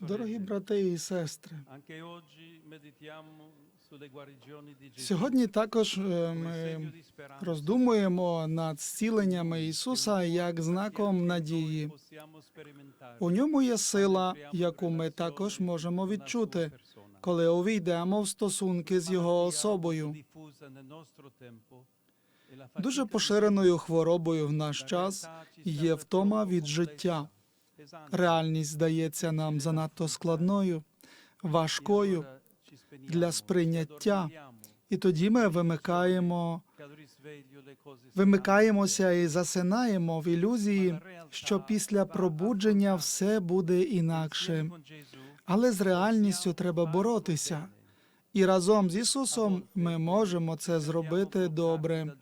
Дорогі брати і сестри, сьогодні також е, ми роздумуємо над зціленнями Ісуса як знаком надії. У ньому є сила, яку ми також можемо відчути, коли увійдемо в стосунки з Його особою. e Дуже поширеною хворобою в наш час є втома від життя. Реальність здається нам занадто складною, важкою, для сприйняття. і тоді ми вимикаємо, вимикаємося і засинаємо в ілюзії, що після пробудження все буде інакше. Але з реальністю треба боротися. І разом з Ісусом ми можемо це зробити добре.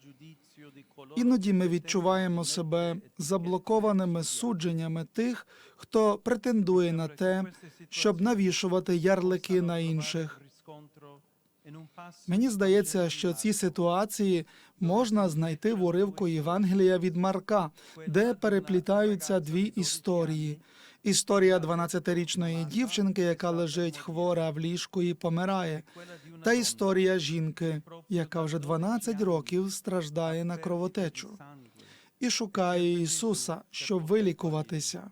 Іноді ми відчуваємо себе заблокованими судженнями тих, хто претендує на те, щоб навішувати ярлики на інших. Мені здається, що ці ситуації можна знайти в уривку Євангелія від Марка, де переплітаються дві історії. Історія 12-річної дівчинки, яка лежить хвора в ліжку і помирає, та історія жінки, яка вже 12 років страждає на кровотечу і шукає Ісуса, щоб вилікуватися.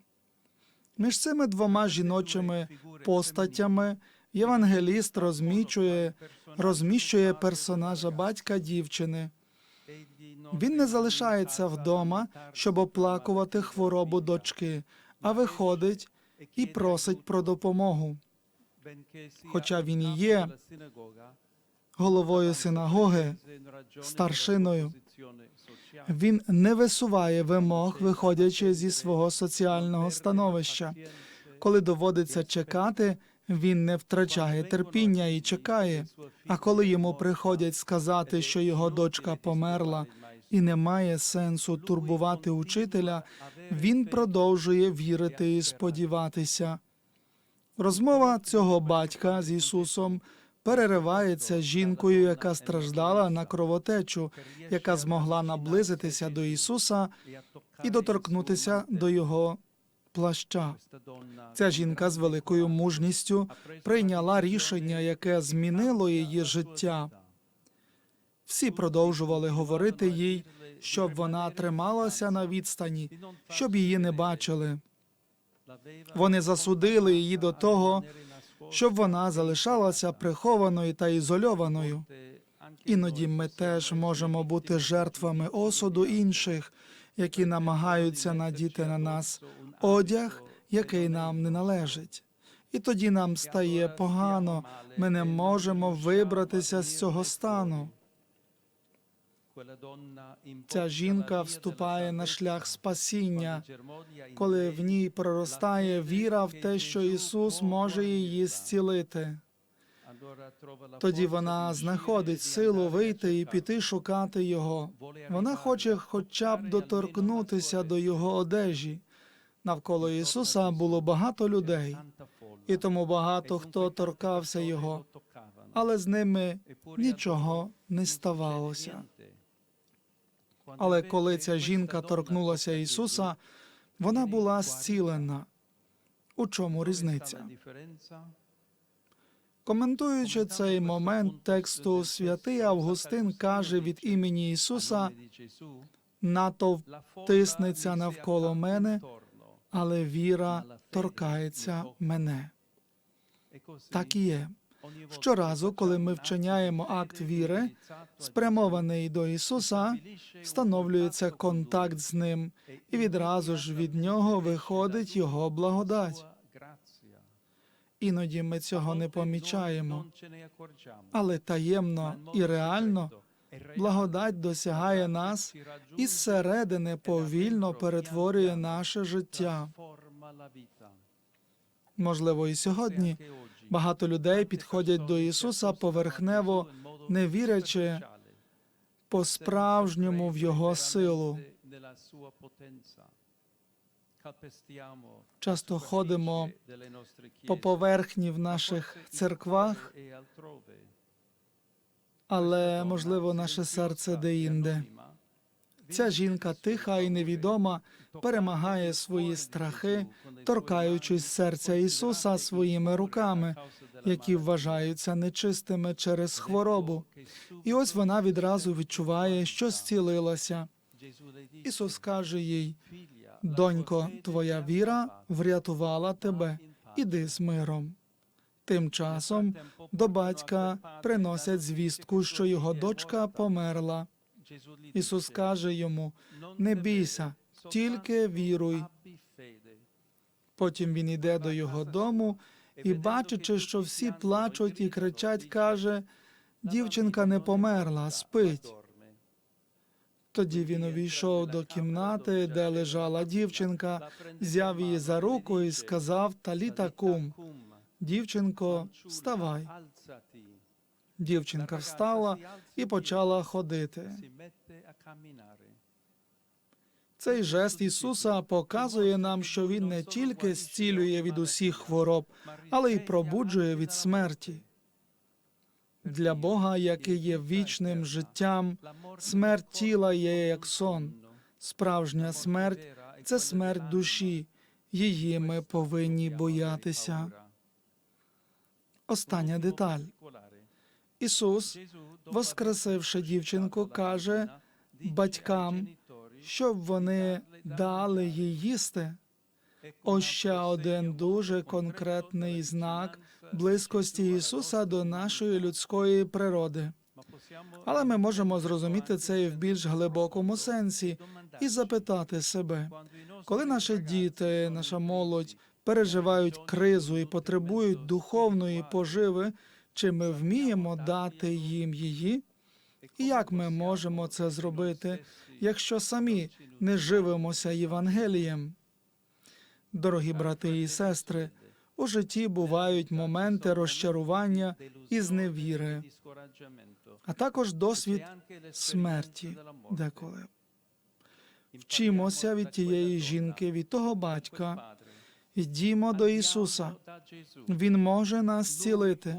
Між цими двома жіночими постатями євангеліст розмічує, розміщує персонажа батька дівчини. Він не залишається вдома, щоб оплакувати хворобу дочки, а виходить і просить про допомогу. Хоча він і є Головою синагоги, старшиною. Він не висуває вимог, виходячи зі свого соціального становища. Коли доводиться чекати, він не втрачає терпіння і чекає. А коли йому приходять сказати, що його дочка померла і немає сенсу турбувати учителя, він продовжує вірити і сподіватися. Розмова цього батька з Ісусом переривається жінкою, яка страждала на кровотечу, яка змогла наблизитися до Ісуса і доторкнутися до Його плаща. Ця жінка з великою мужністю прийняла рішення, яке змінило її життя. Всі продовжували говорити їй, щоб вона трималася на відстані, щоб її не бачили. Вони засудили її до того, щоб вона залишалася прихованою та ізольованою. Іноді ми теж можемо бути жертвами осуду інших, які намагаються надіти на нас одяг, який нам не належить. І тоді нам стає погано, ми не можемо вибратися з цього стану. Ця жінка вступає на шлях спасіння, коли в ній проростає віра в те, що Ісус може її зцілити. Тоді вона знаходить силу вийти і піти шукати його. Вона хоче хоча б доторкнутися до його одежі. Навколо Ісуса було багато людей, і тому багато хто торкався його, але з ними нічого не ставалося. Але коли ця жінка торкнулася Ісуса, вона була зцілена. У чому різниця? Коментуючи цей момент тексту, святий Августин каже від імені Ісуса: натовп тиснеться навколо мене, але віра торкається мене. Так і є. Щоразу, коли ми вчиняємо акт віри, спрямований до Ісуса, встановлюється контакт з ним, і відразу ж від нього виходить Його благодать. Іноді ми цього не помічаємо, але таємно і реально благодать досягає нас і зсередини повільно перетворює наше життя. Можливо, і сьогодні багато людей підходять до Ісуса поверхнево, не вірячи по-справжньому в Його силу. Часто ходимо по поверхні в наших церквах, але можливо наше серце де-інде. Ця жінка тиха і невідома перемагає свої страхи, торкаючись серця Ісуса своїми руками, які вважаються нечистими через хворобу. І ось вона відразу відчуває, що зцілилася. Ісус каже їй: Донько, твоя віра врятувала тебе. Іди з миром. Тим часом до батька приносять звістку, що його дочка померла. Ісус каже йому: Не бійся, тільки віруй. Потім він іде до його дому і, бачачи, що всі плачуть і кричать, каже: Дівчинка не померла, спить. Тоді він увійшов до кімнати, де лежала дівчинка, взяв її за руку і сказав Таліта кум, дівчинко, вставай. Дівчинка встала і почала ходити. Цей жест Ісуса показує нам, що Він не тільки зцілює від усіх хвороб, але й пробуджує від смерті. Для Бога, який є вічним життям, смерть тіла є як сон. Справжня смерть це смерть душі. Її ми повинні боятися. Остання деталь. Ісус, воскресивши дівчинку, каже батькам, щоб вони дали їй їсти. Ось ще один дуже конкретний знак близькості Ісуса до нашої людської природи. Але ми можемо зрозуміти це і в більш глибокому сенсі і запитати себе, коли наші діти, наша молодь переживають кризу і потребують духовної поживи, чи ми вміємо дати їм її? І як ми можемо це зробити, якщо самі не живемося Євангелієм? Дорогі брати і сестри, у житті бувають моменти розчарування і зневіри, а також досвід смерті деколи. Вчимося від тієї жінки, від того батька. Йдімо до Ісуса. Він може нас цілити,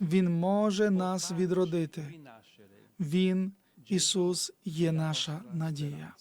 Він може нас відродити. Він, Ісус, є наша надія.